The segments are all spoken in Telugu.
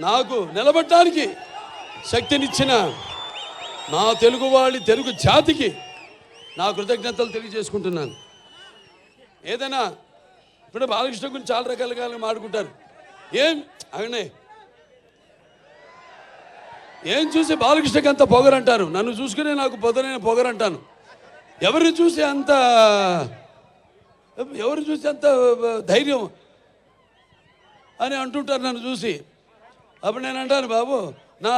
నాకు నిలబడటానికి శక్తినిచ్చిన నా తెలుగు వాళ్ళి తెలుగు జాతికి నా కృతజ్ఞతలు తెలియజేసుకుంటున్నాను. ఏదైనా ఇప్పుడు బాలకృష్ణ గురించి చాలా రకాలుగా మాట్లాడుకుంటారు. ఏం అవునే ఏం చూసి బాలకృష్ణకి అంత పొగరంటారు? నన్ను చూసుకునే నాకు పొదనైన పొగరంటాను. ఎవరిని చూసి అంత ఎవరిని చూసి అంత ధైర్యం అని అంటుంటారు నన్ను చూసి. అప్పుడు నేను అంటాను బాబు నా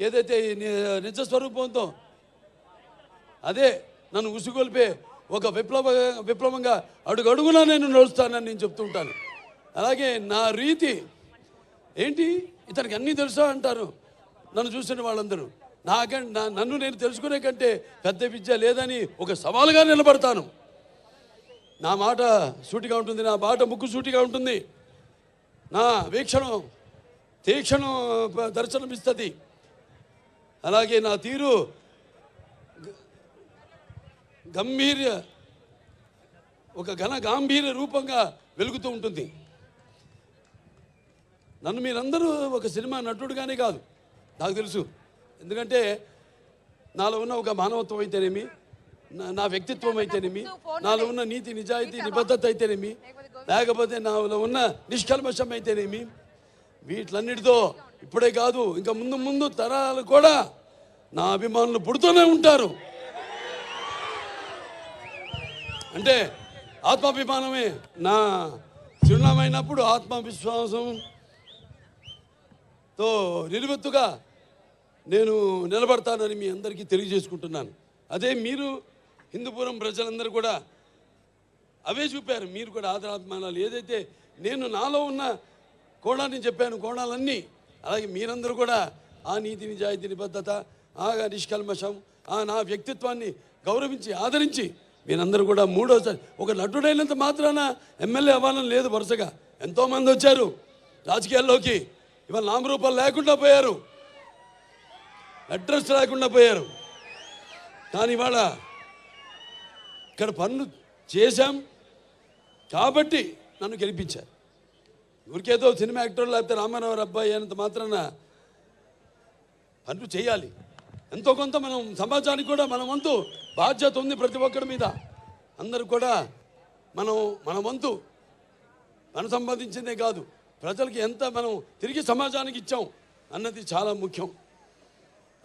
ఏదైతే నిజ స్వరూపంతో అదే నన్ను ఉసుగొల్పే ఒక విప్లవ విప్లవంగా అడుగు నేను నడుస్తానని నేను చెప్తుంటాను అలాగే నా రీతి ఏంటి? ఇతనికి అన్నీ తెలుసా అంటారు నన్ను చూసిన వాళ్ళందరూ. నాకంటే నా నన్ను నేను తెలుసుకునే కంటే పెద్ద విద్య లేదని ఒక సవాలుగా నిలబడతాను. నా మాట సూటిగా ఉంటుంది నా మాట ముక్కు సూటిగా ఉంటుంది. నా వీక్షణం తీక్షణం దర్శనమిస్తుంది. అలాగే నా తీరు గంభీర్య ఒక ఘన గాంభీర్య రూపంగా వెలుగుతూ ఉంటుంది. నన్ను మీరందరూ ఒక సినిమా నటుడుగానే కాదు నాకు తెలుసు. ఎందుకంటే నాలో ఉన్న ఒక మానవత్వం అయితేనేమి నా- నా వ్యక్తిత్వం అయితేనేమి నాలో ఉన్న నీతి నిజాయితీ నిబద్ధత అయితేనేమి లేకపోతే నాలో ఉన్న నిష్కల్మషం అయితేనేమి వీటిలన్నిటితో ఇప్పుడే కాదు ఇంకా ముందు ముందు తరాలు కూడా నా అభిమానులు పుడుతూనే ఉంటారు. అంటే ఆత్మాభిమానమే నా చిరునామైనప్పుడు ఆత్మవిశ్వాసం తో నిలువెత్తుగా నేను నిలబడతానని మీ అందరికీ తెలియజేసుకుంటున్నాను. అదే మీరు హిందూపురం ప్రజలందరూ కూడా అవే చూపారు. మీరు కూడా ఆదరాభిమానాలు. ఏదైతే నేను నాలో ఉన్న కోణాన్ని చెప్పాను కోణాలన్నీ. అలాగే మీరందరూ కూడా ఆ నీతి నిజాయితీ నిబద్ధత ఆ నిష్కల్మషం ఆ నా వ్యక్తిత్వాన్ని గౌరవించి ఆదరించి మీరందరూ కూడా మూడోసారి ఒక నటుడైనంత మాత్రాన ఎమ్మెల్యే అవ్వాలని లేదు వరుసగా. ఎంతోమంది వచ్చారు రాజకీయాల్లోకి ఇవాళ నామరూపాలు లేకుండా పోయారు. అడ్రస్ లేకుండా పోయారు. కానీ ఇవాళ ఇక్కడ పనులు చేశాం. కాబట్టి నన్ను గెలిపించారు. ఊరికేదో సినిమా యాక్టర్ లేకపోతే రామారావు అబ్బాయి అయినంత మాత్రాన పనులు చేయాలి. ఎంతో కొంత మనం సమాజానికి కూడా మన వంతు బాధ్యత ఉంది ప్రతి ఒక్కరి మీద. అందరూ కూడా మనం మన వంతు మనం సంపాదించిందే కాదు ప్రజలకి ఎంత మనం తిరిగి సమాజానికి ఇచ్చాం అన్నది చాలా ముఖ్యం.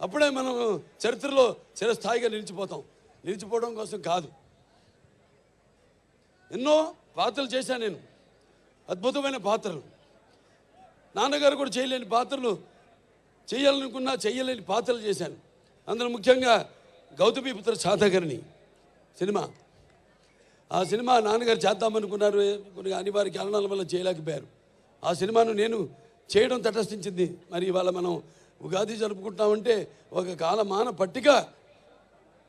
అప్పుడే మనం చరిత్రలో చిరస్థాయిగా నిలిచిపోతాం. నిలిచిపోవడం కోసం కాదు. ఎన్నో పాత్రలు చేశాను నేను. అద్భుతమైన పాత్రలు. నాన్నగారు కూడా చేయలేని పాత్రలు చేయాలనుకున్నా చేయలేని పాత్రలు చేశాను అందులో ముఖ్యంగా గౌతమీపుత్ర సాధకర్ణి సినిమా. ఆ సినిమా నాన్నగారు చేద్దామనుకున్నారు కొన్ని అనివార్య కారణాల వల్ల చేయలేకపోయారు. ఆ సినిమాను నేను చేయడం తటస్థించింది. మరి ఇవాళ మనం ఉగాది జరుపుకుంటామంటే ఒక కాలమాన పట్టిక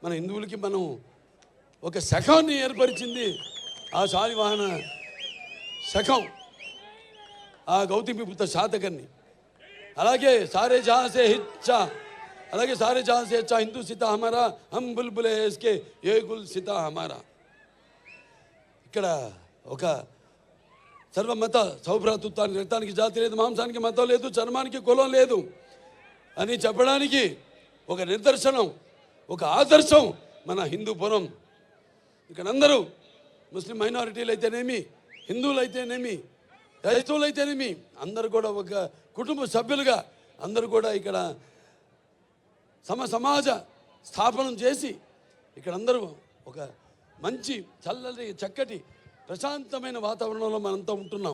మన హిందువులకి మనం ఒక శకాన్ని ఏర్పరిచింది ఆ శాలివాహన శకం ఆ గౌతమిపుత్ర శాతకర్ణి అలాగే సారే జహాసే హిచ్చా. అలాగే సారే జహాసే హెచ్చా హిందూ సీత హమారా హం బుల్బులే ఎస్కే ఏ గుల్ సీత హమారా ఇక్కడ ఒక సర్వమత సౌభ్రాతృత్వానికి రక్తానికి జాతి లేదు మాంసానికి మతం లేదు చర్మానికి కులం లేదు అని చెప్పడానికి ఒక నిదర్శనం ఒక ఆదర్శం మన హిందూపురం. ఇక్కడ అందరూ ముస్లిం మైనారిటీలు అయితేనేమి హిందువులు అయితేనేమి క్రైస్తవులు అయితేనేమి అందరూ కూడా ఒక కుటుంబ సభ్యులుగా అందరూ కూడా ఇక్కడ సమ సమాజ స్థాపనం చేసి ఇక్కడ అందరూ ఒక మంచి చల్లని చక్కటి ప్రశాంతమైన వాతావరణంలో మనంతా ఉంటున్నాం.